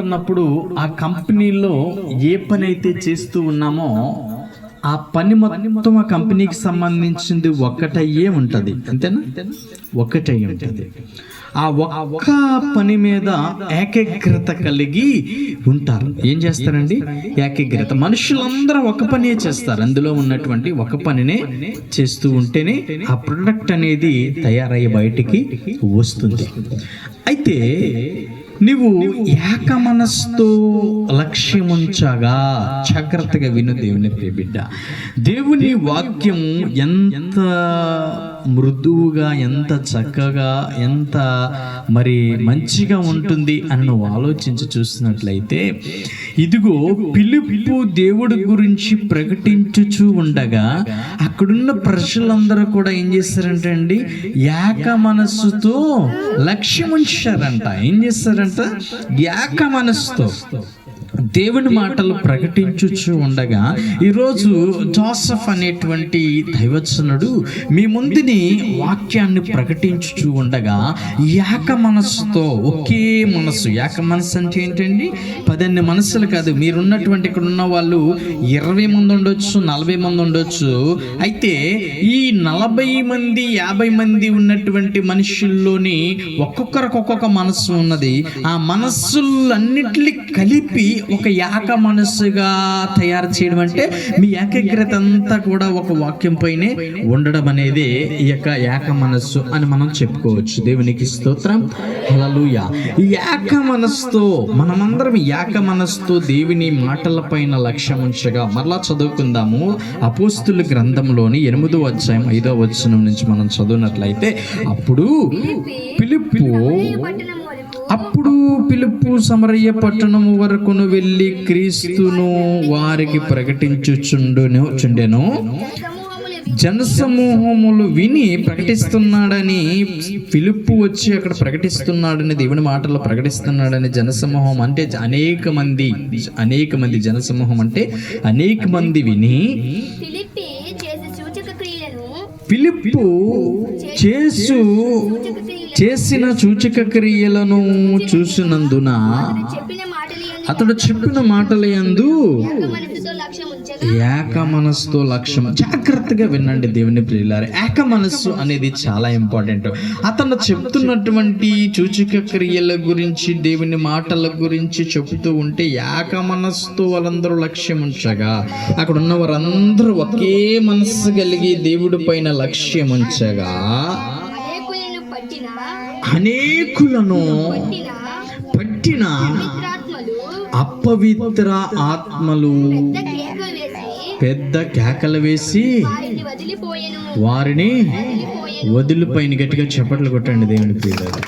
ఉన్నప్పుడు ఆ కంపెనీలో ఏ పని అయితే చేస్తూ ఉన్నామో ఆ పని మొత్తం ఆ కంపెనీకి సంబంధించింది ఒక్కటయ్యే ఉంటుంది. అంతేనా? ఒక్కటయ్యే ఉంటుంది. ఆ ఒక్క పని మీద ఏకాగ్రత కలిగి ఉంటారు. ఏం చేస్తారండి? ఏకాగ్రత. మనుషులందరూ ఒక పనే చేస్తారు. అందులో ఉన్నటువంటి ఒక పనినే చేస్తూ ఉంటేనే ఆ ప్రొడక్ట్ అనేది తయారయ్యే బయటికి వస్తుంది. అయితే నీవు ఏక మనస్తో లక్ష్యముంచగా జాగ్రత్తగా విను దేవుని ప్రియ బిడ్డ. దేవుని వాక్యం ఎంత మృదువుగా ఎంత చక్కగా ఎంత మరి మంచిగా ఉంటుంది అని నువ్వు ఆలోచించి చూసినట్లయితే ఇదిగో పిలుపు దేవుడి గురించి ప్రకటించుచూ ఉండగా అక్కడున్న ప్రజలందరూ కూడా ఏం చేస్తారంటే అండి ఏక మనస్సుతో లక్ష్యం ఉంచారంట ఏం చేస్తారంట? ఏక మనస్సుతో. దేవుని మాటలు ప్రకటించుచు ఉండగా ఈరోజు జోసఫ్ అనేటువంటి దైవచనుడు మీ ముందుని వాక్యాన్ని ప్రకటించుచు ఉండగా ఏక మనస్సుతో ఒకే మనస్సు ఏక మనస్సు అంటే ఏంటండి? పదన్ని మనసులు కాదు మీరున్నటువంటి ఇక్కడ ఉన్న వాళ్ళు ఇరవై మంది ఉండొచ్చు నలభై మంది ఉండొచ్చు. అయితే ఈ నలభై మంది యాభై మంది ఉన్నటువంటి మనుషుల్లోని ఒక్కొక్కరికి ఒక్కొక్క మనస్సు ఉన్నది. ఆ మనస్సులన్నిటిని కలిపి ఒక ఏక మనస్సుగా తయారు చేయడం అంటే మీ ఏకాగ్రత అంతా కూడా ఒక వాక్యం పైనే ఉండడం అనేది ఈ యొక్క ఏక మనస్సు అని మనం చెప్పుకోవచ్చు. దేవునికి స్తోత్రం. హల్లెలూయా. ఈ ఏక మనస్సుతో మనమందరం ఏక మనస్సుతో దేవుని మాటల పైన లక్ష్యం ఉంచగా మరలా చదువుకుందాము. అపోస్తుల గ్రంథంలోని ఎనిమిదో అధ్యాయం ఐదో వచనం నుంచి మనం చదువునట్లయితే అప్పుడు పిలుపు అప్పుడు పిలుపు సమరయ్య పట్టణము వరకును వెళ్ళి క్రీస్తును వారికి ప్రకటించుచుండును చుండెను. సమూహములు జనసమూహములు విని ప్రకటిస్తున్నాడని పిలుపు వచ్చి అక్కడ ప్రకటిస్తున్నాడని దేవుని మాటలు ప్రకటిస్తున్నాడని జనసమూహం అంటే అనేక మంది అనేక మంది జనసమూహం అంటే అనేక మంది విని పిలుపు చేసు చేసిన సూచక క్రియలను చూసినందున అతడు చెప్పిన మాటల యందు ఏక మనస్సుతో లక్ష్యం. జాగ్రత్తగా వినండి దేవుని ప్రియులారు. ఏక మనస్సు అనేది చాలా ఇంపార్టెంట్. అతను చెప్తున్నటువంటి సూచిక క్రియల గురించి దేవుని మాటల గురించి చెబుతూ ఉంటే ఏక మనస్సుతో వాళ్ళందరూ లక్ష్యం ఉంచగా అక్కడ ఉన్న వారందరూ ఒకే మనస్సు కలిగి దేవుడి పైన లక్ష్యం ఉంచగా అనేకులను పట్టిన అపవిత్ర ఆత్మలు పెద్ద కేకలు వేసి వారిని వదిలిపోయిన గట్టిగా చప్పట్లు కొట్టండి దేవుని ప్రియులారు.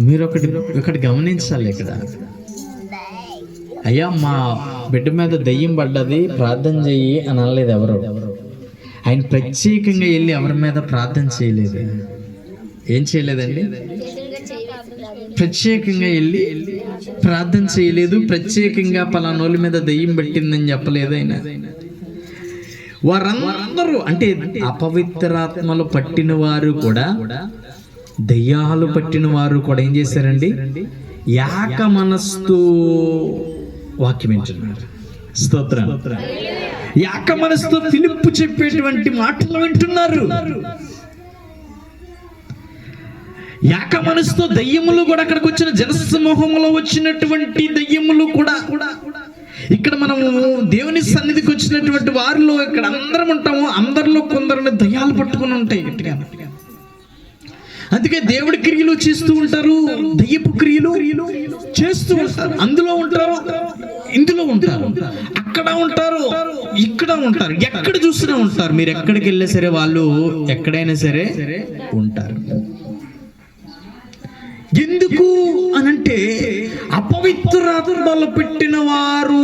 మీరు ఒకటి ఒకటి గమనించాలి ఇక్కడ. అయ్యా మా బిడ్డ మీద దెయ్యం పడ్డది ప్రార్థన చెయ్యి అని అనలేదు ఎవరు. ఆయన ప్రత్యేకంగా వెళ్ళి ఎవరి మీద ప్రార్థన చేయలేదు. ఏం చేయలేదండి? ప్రత్యేకంగా వెళ్ళి ప్రార్థన చేయలేదు ప్రత్యేకంగా పలానోళ్ళ మీద దెయ్యం పెట్టిందని చెప్పలేదు ఆయన. వారందరూ అంటే అపవిత్రాత్మలు పట్టిన వారు కూడా దయ్యాలు పట్టిన వారు కూడా ఏం చేశారండి? యాక మనస్సు వాక్యం వింటున్నారు స్తోత్రం. యాక మనస్సుతో ఫిలిప్పు చెప్పేటువంటి మాటలు వింటున్నారు. యాక మనసుతో దయ్యములు కూడా అక్కడికి వచ్చిన జనసమూహంలో వచ్చినటువంటి దయ్యములు కూడా ఇక్కడ మనము దేవుని సన్నిధికి వచ్చినటువంటి వారిలో ఇక్కడ అందరం ఉంటాము. అందరిలో కొందరిని దయ్యాలు పట్టుకుని ఉంటాయి గట్టిగా. అందుకే దేవుడి క్రియలు చేస్తూ ఉంటారు. దయ్యపు క్రియలు చేస్తూ ఉంటారు. అందులో ఉంటారు. ఇందులో ఉంటారు. అక్కడ ఉంటారు ఇక్కడ ఉంటారు. ఎక్కడ చూసినా ఉంటారు. మీరు ఎక్కడికి వెళ్ళే సరే వాళ్ళు ఎక్కడైనా సరే ఉంటారు. ఎందుకు అనంటే అపవిత్రాత్మలు పెట్టిన వారు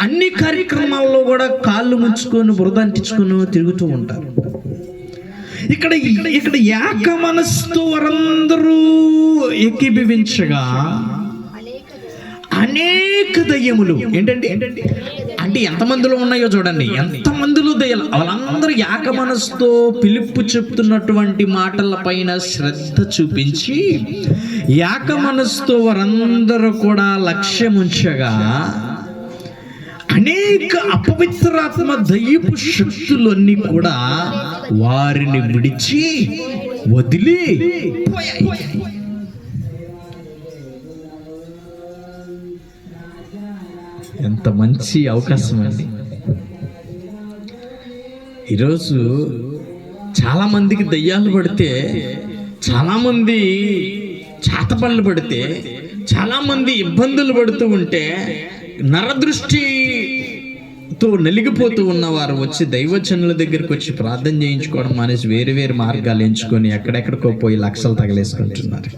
అన్ని కార్యక్రమాల్లో కూడా కాళ్ళు ముంచుకొని బురద అంటించుకొని తిరుగుతూ ఉంటారు. ఇక్కడ ఇక్కడ ఏక మనస్సుతో వారందరూ ఏకీభవించగా అనేక దయ్యములు. ఏంటండి? అంటే ఎంతమందిలో ఉన్నాయో చూడండి. ఎంతమందిలో దయ్యాలు? వాళ్ళందరూ ఏక మనసుతో పిలుపు చెప్తున్నటువంటి మాటల పైన శ్రద్ధ చూపించి ఏక మనసుతో వారందరూ కూడా లక్ష్యం ఉంచగా అనేక అపవిత్రాత్మ దయ్యపు శక్తులన్నీ కూడా వారిని విడిచి వదిలి పోయాయి. ఎంత మంచి అవకాశం అండి ఈరోజు చాలామందికి దయ్యాలు పడితే చాలామంది చేతపళ్ళు పడితే చాలామంది ఇబ్బందులు పడుతూ ఉంటే నరదృష్టితో నలిగిపోతూ ఉన్నవారు వచ్చి దైవచనుల దగ్గరికి వచ్చి ప్రార్థన చేయించుకోవడం మానేసి వేరు వేరు మార్గాలు ఎంచుకొని ఎక్కడెక్కడికో పోయి లక్షలు తగలేసుకుంటున్నారు.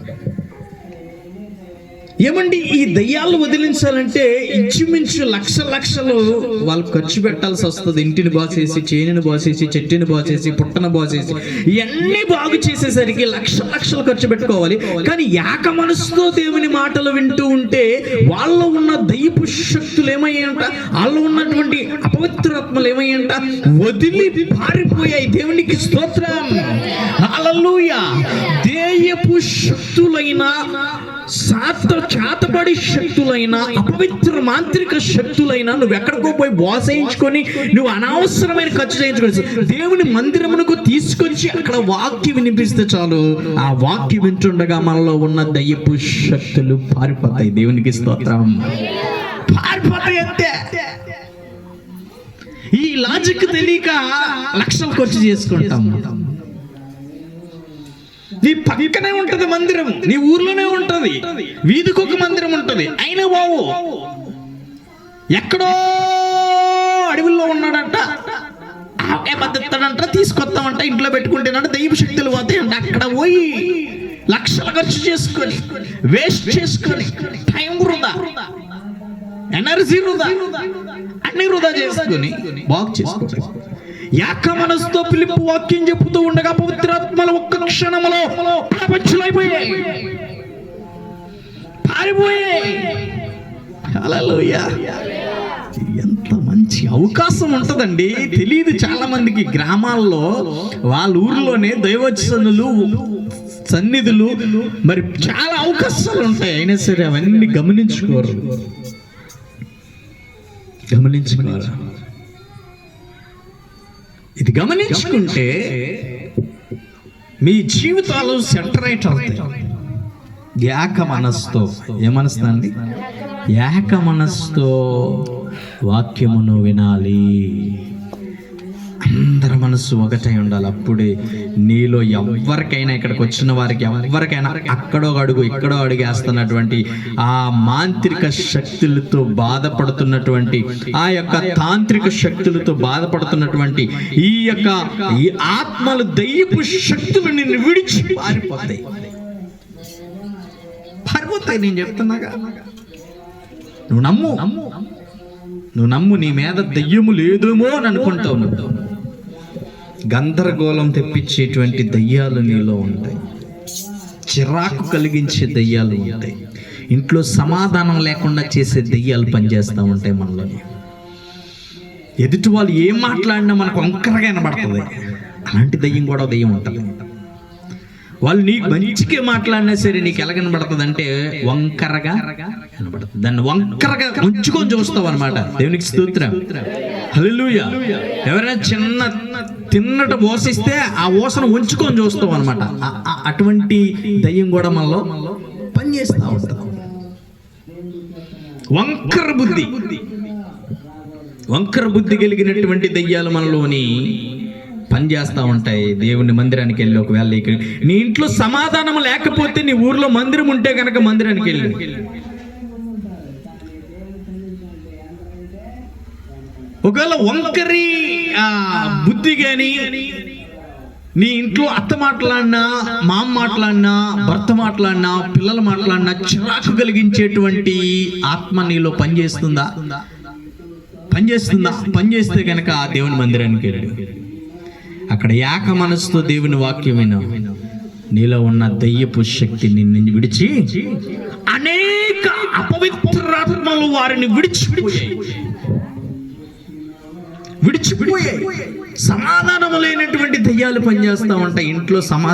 ఏమండి ఈ దయ్యాలు వదిలించాలంటే ఇంచుమించు లక్ష లక్షలు వాళ్ళు ఖర్చు పెట్టాల్సి వస్తుంది. ఇంటిని బాసేసి చేనుని బాసేసి చెట్టుని బాసేసి పుట్టను బాసేసి ఇవన్నీ బాగు చేసేసరికి లక్ష లక్షలు ఖర్చు పెట్టుకోవాలి. కానీ ఏక మనసుతో దేవుని మాటలు వింటూ ఉంటే వాళ్ళలో ఉన్న దయ్యపు శక్తులు ఏమయ్యంట? వాళ్ళలో ఉన్నటువంటి అపవిత్రాత్మలు ఏమయ్యంట? వదిలి పారిపోయాయి దేవునికి స్తోత్రం. అలలుయ దేయపు శక్తులైన సాత చేతబడి శక్తులైన అపవిత్ర మాంత్రిక శక్తులైన నువ్వు ఎక్కడికో పోయి బోసేయించుకొని నువ్వు అనవసరమైన ఖర్చు చేయించుకోవచ్చు దేవుని మందిరమునకు తీసుకొచ్చి అక్కడ వాక్యం వినిపిస్తే చాలు. ఆ వాక్యం వింటుండగా మనలో ఉన్న దయ్యపు శక్తులు పారిపోతాయి. దేవునికి స్తోత్రం. పారిపోతాయి అంతే. ఈ లాజిక్ తెలియక లక్షలు ఖర్చు చేసుకుంటాం. నీ పక్కనే ఉంటది మందిరం నీ ఊర్లోనే ఉంటది. వీధికి ఒక మందిరం ఉంటది. అయినా బావు ఎక్కడో అడవుల్లో ఉన్నాడంట. ఆకే బతుకుతాడంట తీసుకొస్తామంట ఇంట్లో పెట్టుకుంటేనంట దైవ శక్తులు పోతాయంట. అక్కడ పోయి లక్షలు ఖర్చు చేసుకొని వేస్ట్ చేసుకొని టైం వృధా. ఎనర్జీ వృధా. అన్ని వృధా చేసుకొని బాగు చేసుకోవాలి యాక మనసుతో పిలుపు వాక్యం చెబుతూ ఉండగా పవిత్రాత్మలు ఒక్క క్షణములో ప్రపంచులైపోయాయి. పారిపోయాయి. ఎంత మంచి అవకాశం ఉంటదండి. తెలియదు చాలా మందికి గ్రామాల్లో వాళ్ళ ఊర్లోనే దైవచనులు సన్నిధులు మరి చాలా అవకాశాలు ఉంటాయి. అయినా సరే అవన్నీ గమనించుకోరు. గమనించుకోరు? ఇది గమనించుకుంటే మీ జీవితాలు సెంటరైట్ అవుతాయి. ఏక మనస్తో ఏ మనస్తో అండి ఏక మనస్తో వాక్యమును వినాలి. అందరి మనసు ఒకటై ఉండాలి. అప్పుడే నీలో ఎవరికైనా ఇక్కడికి వచ్చిన వారికి ఎవరికైనా అక్కడో అడుగు ఇక్కడో అడిగేస్తున్నటువంటి ఆ మాంత్రిక శక్తులతో బాధపడుతున్నటువంటి ఆ యొక్క తాంత్రిక శక్తులతో బాధపడుతున్నటువంటి ఈ యొక్క ఈ ఆత్మలు దయ్యపు శక్తులు నిన్ను విడిచి పారిపోతాయి. పారిపోతాయి నేను చెప్తున్నాగా. నువ్వు నమ్ము. నువ్వు నమ్ము నీ మీద దయ్యము లేదేమో అని అనుకుంటావు నువ్వు. గందరగోళం తెప్పించేటువంటి దయ్యాలు నీలో ఉంటాయి. చిరాకు కలిగించే దయ్యాలు ఉంటాయి. ఇంట్లో సమాధానం లేకుండా చేసే దయ్యాలు పనిచేస్తూ ఉంటాయి మనలోని. ఎదుటి వాళ్ళు ఏం మాట్లాడినా మనకు వంకరగా వినబడుతుంది. అలాంటి దయ్యం కూడా దయ్యం ఉంటుంది. వాళ్ళు నీకు మంచిగా మాట్లాడినా సరే నీకు ఎలా కనబడుతుంది అంటే వంకరగా కనబడుతుంది. దాన్ని వంకరగా ఉంచుకొని చూస్తావు అనమాట దేవునికి స్తోత్రం. హలో ఎవరైనా చిన్న తిన్నట ఓసిస్తే ఆ ఓసను ఉంచుకొని చూస్తాం అనమాట అటువంటి దయ్యం కూడా మనలో పనిచేస్తూ ఉంటుంది. వంకర బుద్ధి. వంకర బుద్ధి కలిగినటువంటి దయ్యాలు మనలోని పనిచేస్తూ ఉంటాయి. దేవుని మందిరానికి వెళ్ళి ఒకవేళ నీ ఇంట్లో సమాధానం లేకపోతే నీ ఊర్లో మందిరం ఉంటే కనుక మందిరానికి వెళ్ళి. ఒకవేళ వంకరి బుద్ధి కానీ నీ ఇంట్లో అత్త మాట్లాడినా మామ మాట్లాడినా భర్త మాట్లాడినా పిల్లలు మాట్లాడినా చిరాకు కలిగించేటువంటి ఆత్మ నీలో పనిచేస్తుందా? పనిచేస్తుందా? పనిచేస్తే కనుక ఆ దేవుని మందిరానికి వెళ్ళు అక్కడ ఏక మనసుతో దేవుని వాక్యం విను నీలో ఉన్న దయ్యపు శక్తి నిన్ను విడిచి అనేక అపవిత్రాత్మలు వారిని విడిచి విడిచిపోయే సమాధానం లేనటువంటి దెయ్యాలు పనిచేస్తా ఉంటాయి. ఇంట్లో సమాధానం